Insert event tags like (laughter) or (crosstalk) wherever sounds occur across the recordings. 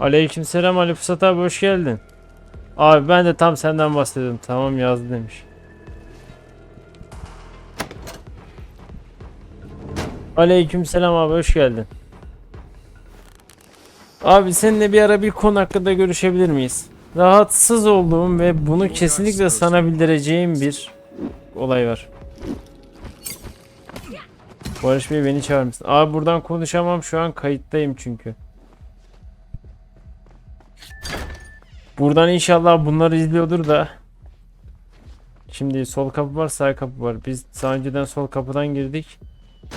Aleykümselam Ali Pusat abi hoş geldin. Abi ben de tam senden bahsediyordum. Tamam yazdı demiş. Aleykümselam abi hoş geldin. Abi seninle bir ara bir konu hakkında görüşebilir miyiz? Rahatsız olduğum ve bunu kesinlikle sana bildireceğim bir olay var. Barış Bey beni çağırmışsın. Abi buradan konuşamam şu an kayıttayım çünkü. Buradan inşallah bunları izliyordur da. Şimdi sol kapı var sağ kapı var. Biz daha önceden sol kapıdan girdik.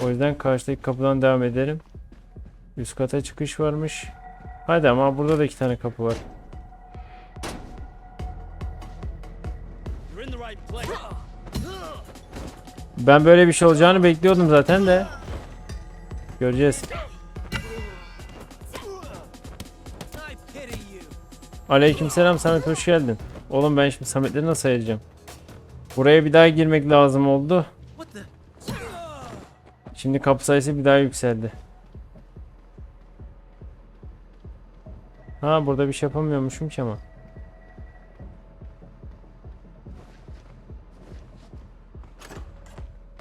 O yüzden karşıdaki kapıdan devam edelim. Üst kata çıkış varmış. Hadi ama burada da iki tane kapı var. Ben böyle bir şey olacağını bekliyordum zaten de. Göreceğiz. Aleykümselam Samet hoş geldin. Oğlum ben şimdi Sametleri nasıl ayıracağım? Buraya bir daha girmek lazım oldu. Şimdi kapı sayısı bir daha yükseldi. Ha burada bir şey yapamıyormuşum ki ama.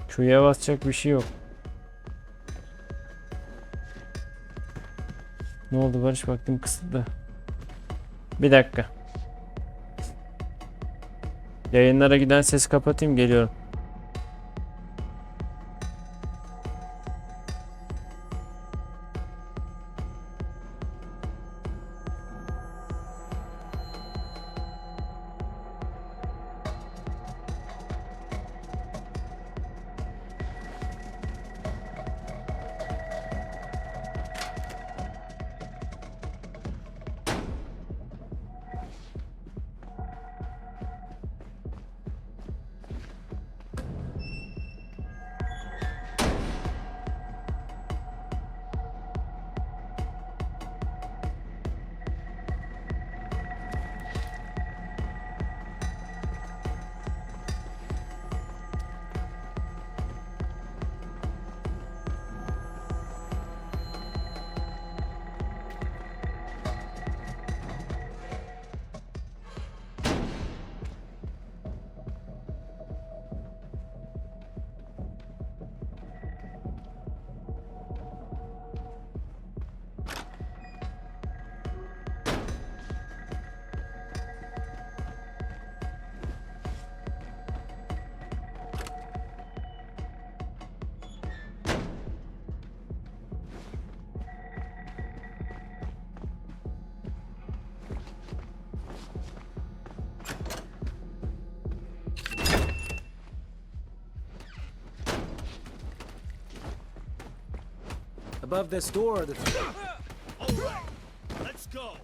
Q'ya basacak bir şey yok. Ne oldu Barış baktım kısıtlı. Bir dakika. Yayınlara giden sesi kapatayım geliyorum. Above this door, All right, let's go.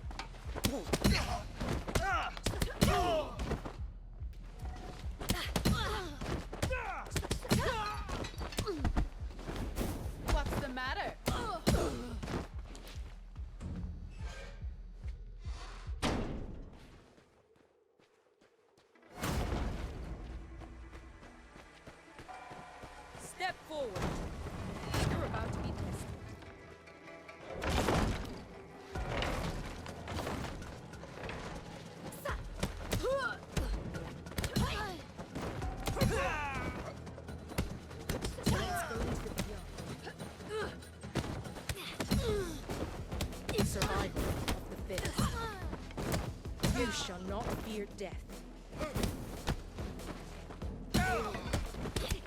Not fear death.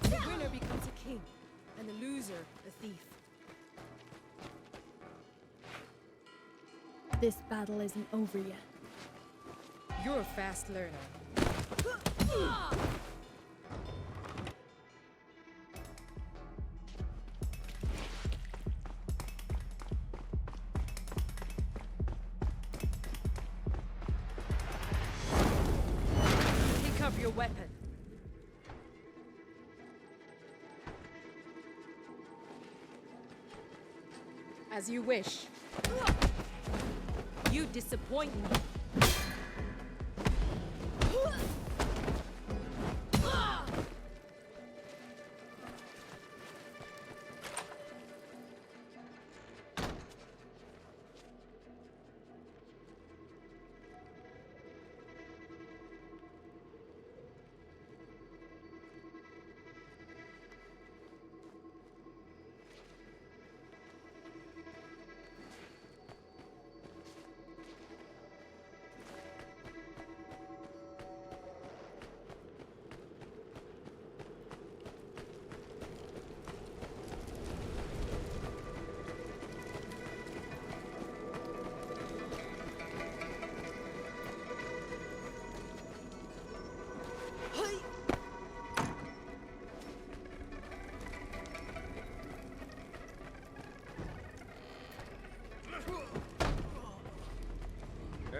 The winner becomes a king, and the loser a thief. This battle isn't over yet. You're a fast learner. (gasps) Ah! Your weapon. As you wish. You disappoint me.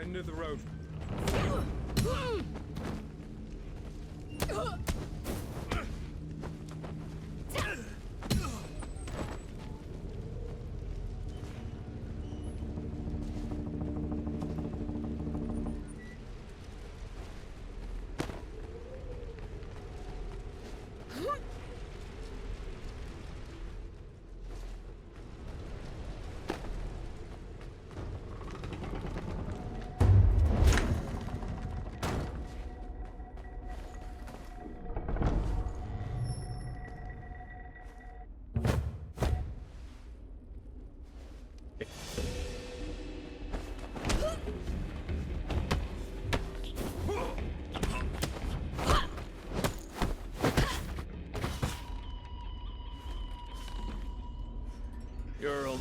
End of the road.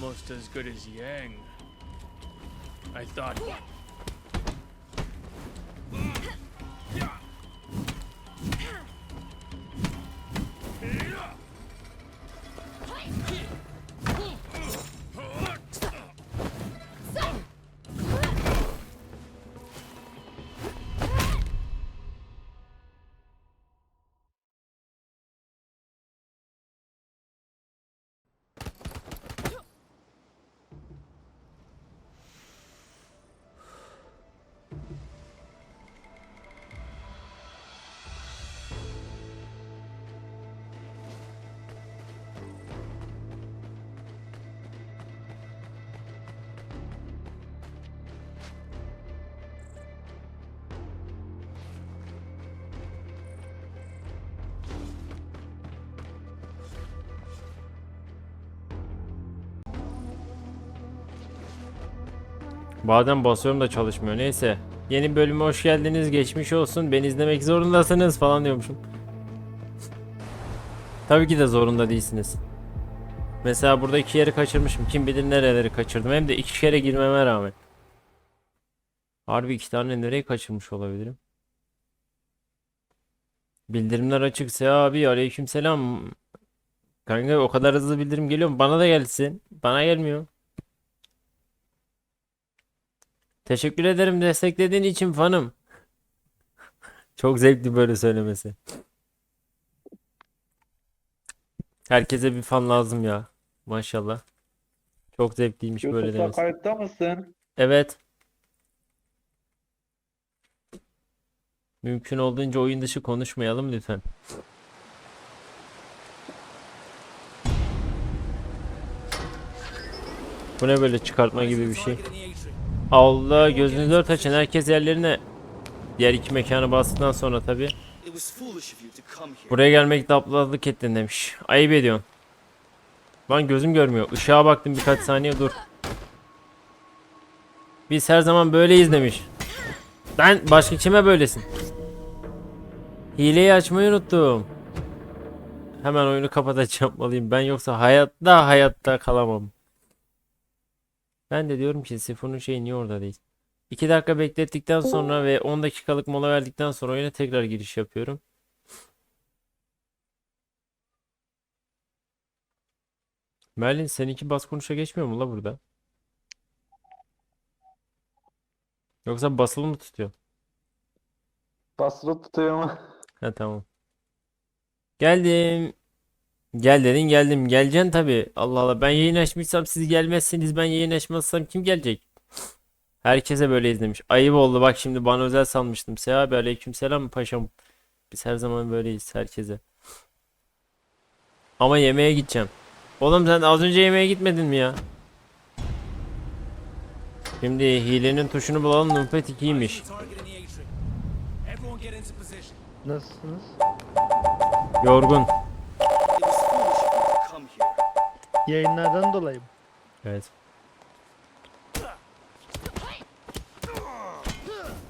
Almost as good as Yang. I thought. Bazen basıyorum da çalışmıyor. Neyse. Yeni bölüme hoş geldiniz. Geçmiş olsun. Beni izlemek zorundasınız falan diyormuşum. Tabii ki de zorunda değilsiniz. Mesela burada iki yeri kaçırmışım. Kim bilir nereleri kaçırdım. Hem de iki kere girmeme rağmen. Harbi iki tane nereyi kaçırmış olabilirim. Bildirimler açıksa abi aleykümselam. Kanka o kadar hızlı bildirim geliyor mu? Bana da gelsin. Bana gelmiyor. Teşekkür ederim desteklediğin için fanım. Çok zevkli böyle söylemesi. Herkese bir fan lazım ya. Maşallah. Çok zevkliymiş böyle YouTube'da demesi. kayıtta mısın? Evet. Mümkün olduğunca oyun dışı konuşmayalım lütfen. Bu ne böyle çıkartma gibi bir şey. Allah gözünüzü dört açın herkes yerlerine. Diğer iki mekanı bastıktan sonra tabi. Buraya gelmekte aptallık ettin demiş. Ayıp ediyorsun. Lan gözüm görmüyor. Işığa baktım birkaç saniye dur. Biz her zaman böyleyiz demiş. Ben başka kime böylesin? Hileyi açmayı unuttum. Hemen oyunu kapatacağım (laughs) alayım. Ben yoksa hayatta hayatta kalamam. Ben de diyorum ki Sifon'un şeyi niye orada değil? 2 dakika beklettikten sonra ve 10 dakikalık mola verdikten sonra oyuna tekrar giriş yapıyorum. Merlin seninki bas konuşa geçmiyor mu la burada? Yoksa basılı mı tutuyor? Basılı tutuyor mu? Ha tamam. Geldim. Gel dedin geldim. Geleceksin tabi. Allah Allah ben yayın açmışsam siz gelmezsiniz. Ben yayın açmazsam kim gelecek? Herkese böyle izlemiş. Ayıp oldu bak şimdi bana özel sanmıştım. Seha abi aleykümselam paşam. Biz her zaman böyleyiz herkese. Ama yemeğe gideceğim. Oğlum sen az önce yemeğe gitmedin mi ya? Şimdi hilenin tuşunu bulalım. Numpet 2'ymiş. Target in Yayınlardan dolayı mı? Evet.